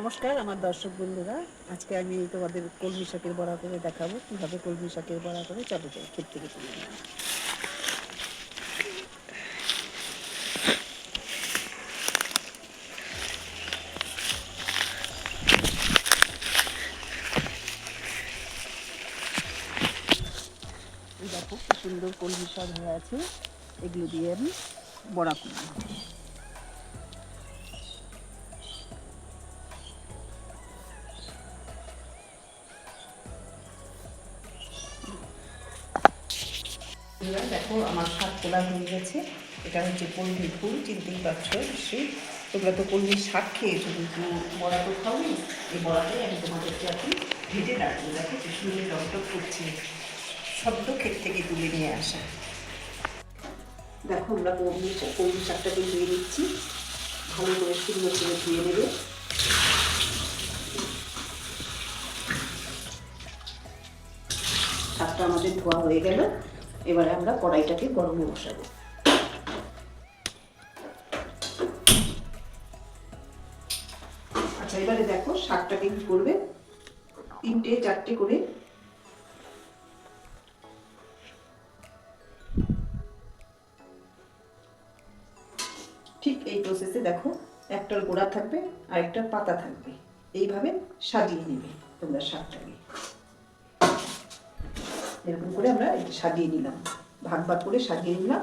নমস্কার, আমার দর্শক বন্ধুরা। আজকে আমি তোমাদের কলমি শাকের বড়া করে দেখাবো। কীভাবে কলমি শাকের বড়া করে, চলো যাই, ক্ষেত থেকে দেখো সুন্দর কলমি শাক হয়ে আছে। এগুলো দিয়ে আমি বড়া করব। এবার দেখো আমার শাক তোলা হয়ে গেছে। এটা হচ্ছে কলমি ফুল চিনতেই পারছ নিশ্চয়ই তোমরা তো কলমি শাক খেয়েছো, কিন্তু বড়া তো খাওনি। এই বড়াটাই আমি তোমাদেরকে এখন ভেজে রাখব। দেখো কি সুন্দর টকটক করছে শব্দ ক্ষেত থেকে তুলে নিয়ে আসা। দেখো আমরা কলমি কলমি শাকটাকে ধুয়ে নিচ্ছি। ভালো করে সুন্দর করে ধুয়ে নেবে। শাকটা আমাদের ধোয়া হয়ে গেল। এবারে আমরা কড়াইটাকে গরমে বসাবো। আচ্ছা এবারে দেখো শাকটাকে কি করবে? তিনটে, চারটে করে ঠিক এই প্রসেসে দেখো একটার গোড়া থাকবে আর একটা পাতা থাকবে। এইভাবে সাজিয়ে নেবে তোমরা শাকটাকে। এরকম করে আমরা সাজিয়ে নিলাম। ভাগ ভাগ করে সাজিয়ে নিলাম।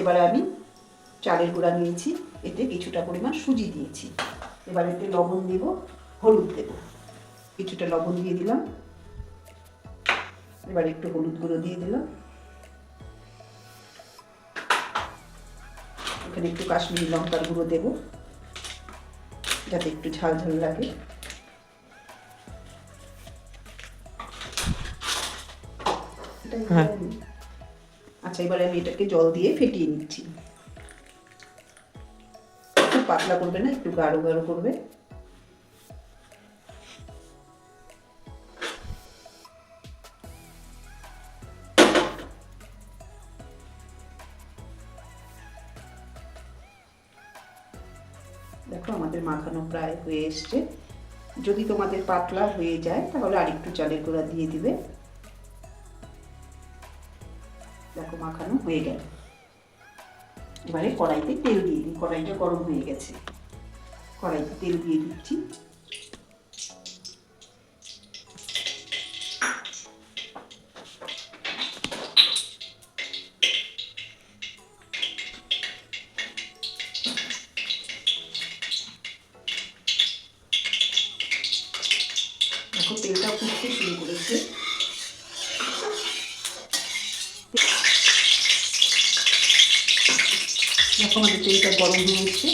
এবারে আমি চালের গুঁড়া নিয়েছি। এতে কিছুটা পরিমাণ সুজি দিয়েছি। এবার এতে লবণ দেব, হলুদ দেব। কিছুটা লবণ দিয়ে দিলাম। এবার একটু হলুদ গুঁড়ো দিয়ে দিলাম। এখানে একটু কাশ্মীরি লঙ্কার গুঁড়ো দেব, যাতে একটু ঝাল ঝাল লাগে। হ্যাঁ। আচ্ছা এবারে আমি এটাকে জল দিয়ে ফেটিয়ে নিচ্ছি। খুব পাতলা করবে না, একটু গাঢ় গাঢ় করবে। দেখো, আমাদের মাখানো প্রায় হয়ে এসছে। যদি তোমাদের পাতলা হয়ে যায়, তাহলে আরেকটু চালের গুঁড়া দিয়ে দিবে। দেখো মাখানো হয়ে গেল। এবারে কড়াইতে তেল দিয়ে দিই। কড়াইটা গরম হয়ে গেছে। কড়াইতে তেল দিয়ে দিচ্ছি। তেলটা ফুটতে শুরু করেছে দেখো আমাদের তেলটা গরম হয়ে এসছে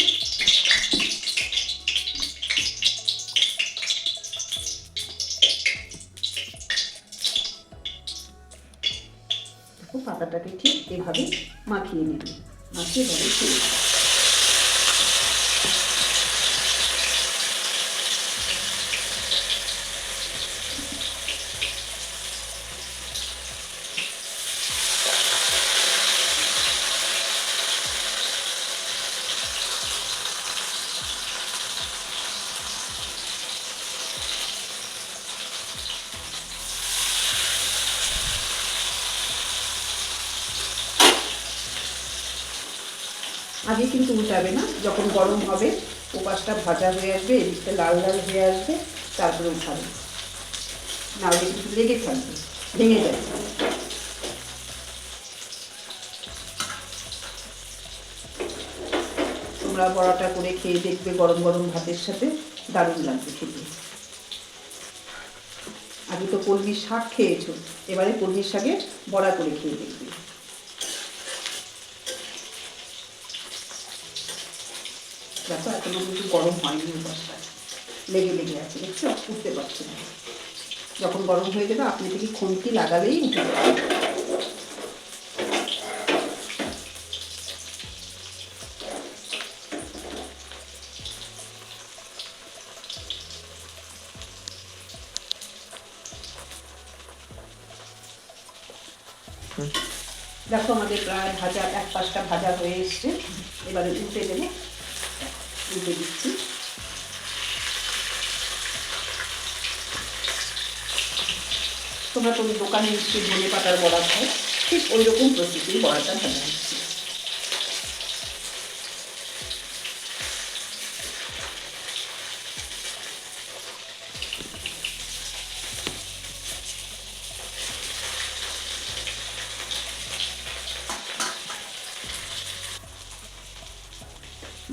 পাতাটাকে ঠিক এভাবে মাখিয়ে নেবে। মাখিয়ে ছেড়ে আগে কিন্তু উল্টাবে না, যখন গরম হবে ওপাশটা ভাজা হয়ে আসবে, এদিকটা লাল লাল হয়ে আসবে, তারপরে উঠাবে। নাহলে কিন্তু লেগে থাকবে, ভেঙে যাবে। তোমরা বড়াটা করে খেয়ে দেখবে, গরম গরম ভাতের সাথে দারুণ লাগবে খেতে। আগে তো কলমির শাক খেয়েছো, এবারে কলমির শাকের বড়া করে খেয়ে দেখবে। দেখো এখনও কিন্তু গরম হয়নি উপাসটা লেগে লেগে আছে দেখছ? উঠতে পারছে না। যখন গরম হয়ে যাবে আপনি থেকে খুন্তি লাগালেই উঠে যাবে। দেখো আমাদের প্রায় ভাজা এক পাশটা ভাজা হয়ে এসছে। এবারে উল্টে দেবো উল্টে দিচ্ছি। তোমরা তো দোকানে নিশ্চয়ই ধনে পাতার বড়া খাও। ঠিক ওই রকম প্রস্তুতির বড়াটা বানাই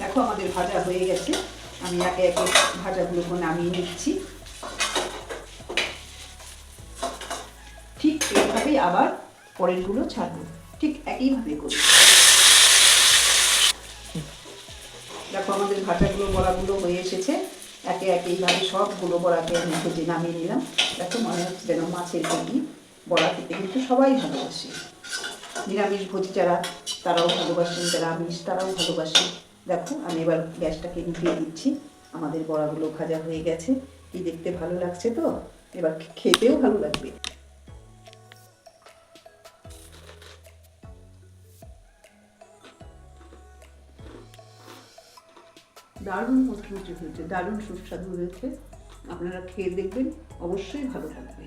দেখো, আমাদের ভাজা হয়ে গেছে। আমি একে একে ভাজাগুলোকে নামিয়ে নিচ্ছি। ঠিক এইভাবেই আবার পরেরগুলো ছাড়বো। ঠিক একইভাবে করি দেখো, আমাদের ভাজাগুলো, বড়াগুলো হয়ে এসেছে। একে একে এইভাবে সবগুলো বড়াকে আমি ভেজে নামিয়ে নিলাম। দেখো, মনে হচ্ছে যেন মাছের পেটি। বড়া খেতে কিন্তু সবাই ভালোবাসে। নিরামিষ ভোজি যারা, তারাও ভালোবাসেন, যারা আমিষ, তারাও ভালোবাসে। দেখো, আমি এবার গ্যাসটাকে নিভিয়ে দিচ্ছি। আমাদের বড়াগুলো ভাজা হয়ে গেছে। কি দেখতে ভালো লাগছে তো? এবার খেতেও ভালো লাগবে। দারুণ মুচমুচে হয়েছে, দারুণ সুস্বাদু হয়েছে। আপনারা খেয়ে দেখবেন, অবশ্যই ভালো লাগবে